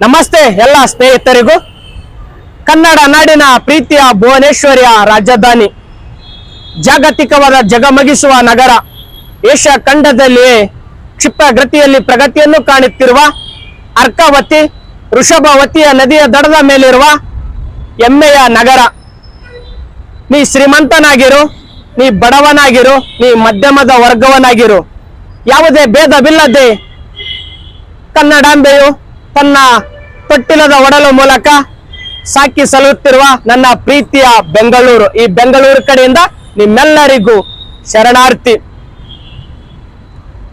ನಮಸ್ತೆ ಎಲ್ಲ ಸ್ನೇಹಿತರಿಗೂ. ಕನ್ನಡ ನಾಡಿನ ಪ್ರೀತಿಯ ಭುವನೇಶ್ವರಿಯ ರಾಜಧಾನಿ. ಜಾಗತಿಕವಾದ ಜಗಮಗಿಸುವ ನಗರ. ಏಷ್ಯಾ ಖಂಡದಲ್ಲಿಯೇ ಕ್ಷಿಪ್ರಗತಿಯಲ್ಲಿ ಪ್ರಗತಿಯನ್ನು ಕಾಣುತ್ತಿರುವ ಅರ್ಕಾವತಿ ವೃಷಭವತಿಯ ನದಿಯ ದಡದ ಮೇಲಿರುವ ಹೆಮ್ಮೆಯ ನಗರ. ನೀ ಶ್ರೀಮಂತನಾಗಿರು, ನೀ ಬಡವನಾಗಿರು, ನೀ ಮಧ್ಯಮದ ವರ್ಗವನಾಗಿರು. ಯಾವುದೇ ಭೇದವಿಲ್ಲದೆ ಕನ್ನಡಾಂಬೆಯು ತನ್ನ ತೊಟ್ಟಿಲದ ಒಡಲು ಮೂಲಕ ಸಾಕಿ ಸಲ್ಲುತ್ತಿರುವ ನನ್ನ ಪ್ರೀತಿಯ ಬೆಂಗಳೂರು. ಈ ಬೆಂಗಳೂರು ಕಡೆಯಿಂದ ನಿಮ್ಮೆಲ್ಲರಿಗೂ ಶರಣಾರ್ಥಿ.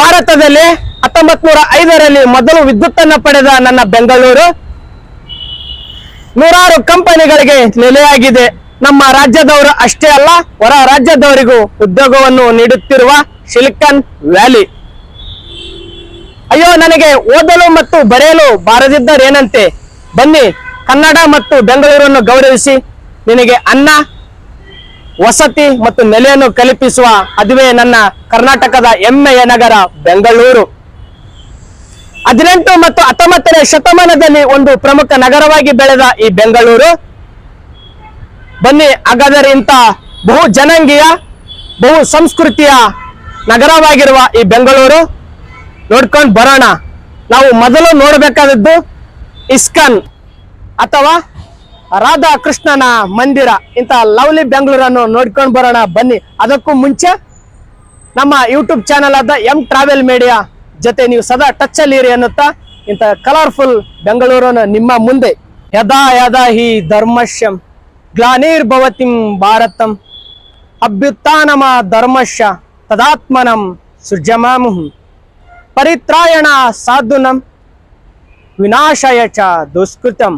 ಭಾರತದಲ್ಲಿ ಹತ್ತೊಂಬತ್ ನೂರ ಐದರಲ್ಲಿ ಮೊದಲು ವಿದ್ಯುತ್ತನ್ನು ಪಡೆದ ನನ್ನ ಬೆಂಗಳೂರು ನೂರಾರು ಕಂಪನಿಗಳಿಗೆ ನೆಲೆಯಾಗಿದೆ. ನಮ್ಮ ರಾಜ್ಯದವರು ಅಷ್ಟೇ ಅಲ್ಲ, ಹೊರ ರಾಜ್ಯದವರಿಗೂ ಉದ್ಯೋಗವನ್ನು ನೀಡುತ್ತಿರುವ ಸಿಲಿಕಾನ್ ವ್ಯಾಲಿ. ಅಯ್ಯೋ, ನನಗೆ ಓದಲು ಮತ್ತು ಬರೆಯಲು ಬಾರದಿದ್ದರೇನಂತೆ ಬನ್ನಿ, ಕನ್ನಡ ಮತ್ತು ಬೆಂಗಳೂರನ್ನು ಗೌರವಿಸಿ. ನಿನಗೆ ಅನ್ನ, ವಸತಿ ಮತ್ತು ನೆಲೆಯನ್ನು ಕಲ್ಪಿಸುವ ಅದುವೇ ನನ್ನ ಕರ್ನಾಟಕದ ಹೆಮ್ಮೆಯ ನಗರ, ಬೆಂಗಳೂರು. ಹದಿನೆಂಟು ಮತ್ತು ಹತ್ತೊಂಬತ್ತನೇ ಶತಮಾನದಲ್ಲಿ ಒಂದು ಪ್ರಮುಖ ನಗರವಾಗಿ ಬೆಳೆದ ಈ ಬೆಂಗಳೂರು. ಬನ್ನಿ, ಹಾಗಾದರೆ ಇಂಥ ಬಹು ಜನಾಂಗೀಯ, ಬಹು ಸಂಸ್ಕೃತಿಯ ನಗರವಾಗಿರುವ ಈ ಬೆಂಗಳೂರು. ನೋಡ್ಕೊಂಡು ಬರೋಣ. ನಾವು ಮೊದಲು ನೋಡಬೇಕಾದದ್ದು ಇಸ್ಕನ್ ಅಥವಾ ರಾಧಾ ಕೃಷ್ಣನ ಮಂದಿರ, ಇಂಥ ಲವ್ಲಿ ಬೆಂಗಳೂರನ್ನು ನೋಡ್ಕೊಂಡು ಬರೋಣ. ಬನ್ನಿ. ಅದಕ್ಕೂ ಮುಂಚೆ ನಮ್ಮ ಯೂಟ್ಯೂಬ್ ಚಾನಲ್ ಆದ ಎಂ ಟ್ರಾವೆಲ್ ಮೀಡಿಯಾ ಜೊತೆ ನೀವು ಸದಾ ಟಚ್ ಅಲ್ಲಿ ಇರಿ ಅನ್ನುತ್ತಾ ಇಂಥ ಕಲರ್ಫುಲ್ ಬೆಂಗಳೂರನ್ನು ನಿಮ್ಮ ಮುಂದೆ. ಯದಾ ಯದಾ ಹಿ ಧರ್ಮಶ್ಯಂ ಗ್ಲಾನಿರ್ಭವತಿಂ ಭಾರತಂ. ಅಭ್ಯುತ್ಥಾನಮ ಧರ್ಮಶ್ಯ ತದಾತ್ಮನಂ ಸೃಜಮಾಮುಹು. ಪರಿತ್ರಾಯಣ ಸಾಧುನಂ ವಿನಾಶಯ ಚ ದುಷ್ಕೃತಂ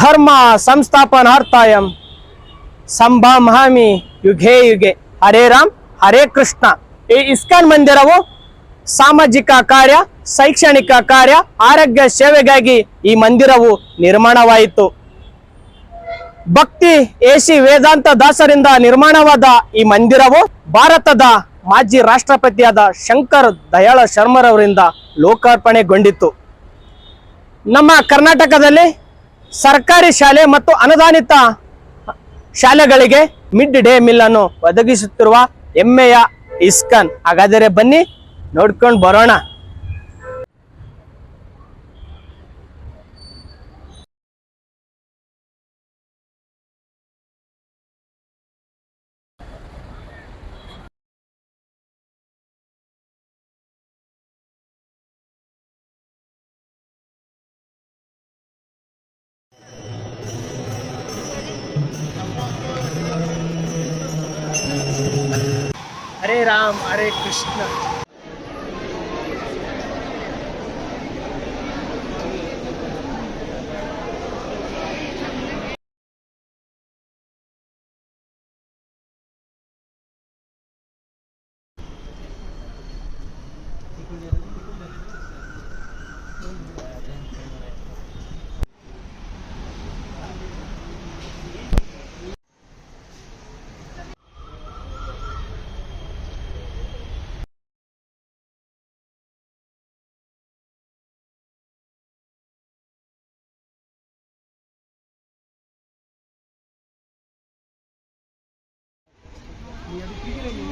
ಧರ್ಮ ಸಂಸ್ಥಾಪನಾರ್ಥಾಯಂ. ಸಂಭಾಮಿ ಯುಗೇ ಯುಗೆ. ಹರೇ ರಾಮ್, ಹರೇ ಕೃಷ್ಣ. ಈ ಇಸ್ಕಾನ್ ಮಂದಿರವು ಸಾಮಾಜಿಕ ಕಾರ್ಯ, ಶೈಕ್ಷಣಿಕ ಕಾರ್ಯ, ಆರೋಗ್ಯ ಸೇವೆಗಾಗಿ ಈ ಮಂದಿರವು ನಿರ್ಮಾಣವಾಯಿತು. ಭಕ್ತಿ ಏಸಿ ವೇದಾಂತ ದಾಸರಿಂದ ನಿರ್ಮಾಣವಾದ ಈ ಮಂದಿರವು ಭಾರತದ ಮಾಜಿ ರಾಷ್ಟ್ರಪತಿಯಾದ ಶಂಕರ್ ದಯಾಳ ಶರ್ಮರವರಿಂದ ಲೋಕಾರ್ಪಣೆಗೊಂಡಿತ್ತು. ನಮ್ಮ ಕರ್ನಾಟಕದಲ್ಲಿ ಸರ್ಕಾರಿ ಶಾಲೆ ಮತ್ತು ಅನುದಾನಿತ ಶಾಲೆಗಳಿಗೆ ಮಿಡ್ ಡೇ ಮಿಲ್ ಅನ್ನು ಒದಗಿಸುತ್ತಿರುವ ಹೆಮ್ಮೆಯ ಇಸ್ಕಾನ್. ಹಾಗಾದರೆ ಬನ್ನಿ ನೋಡ್ಕೊಂಡು ಬರೋಣ. ಹರೇ ರಾಮ್ ಹರೇ You're getting me.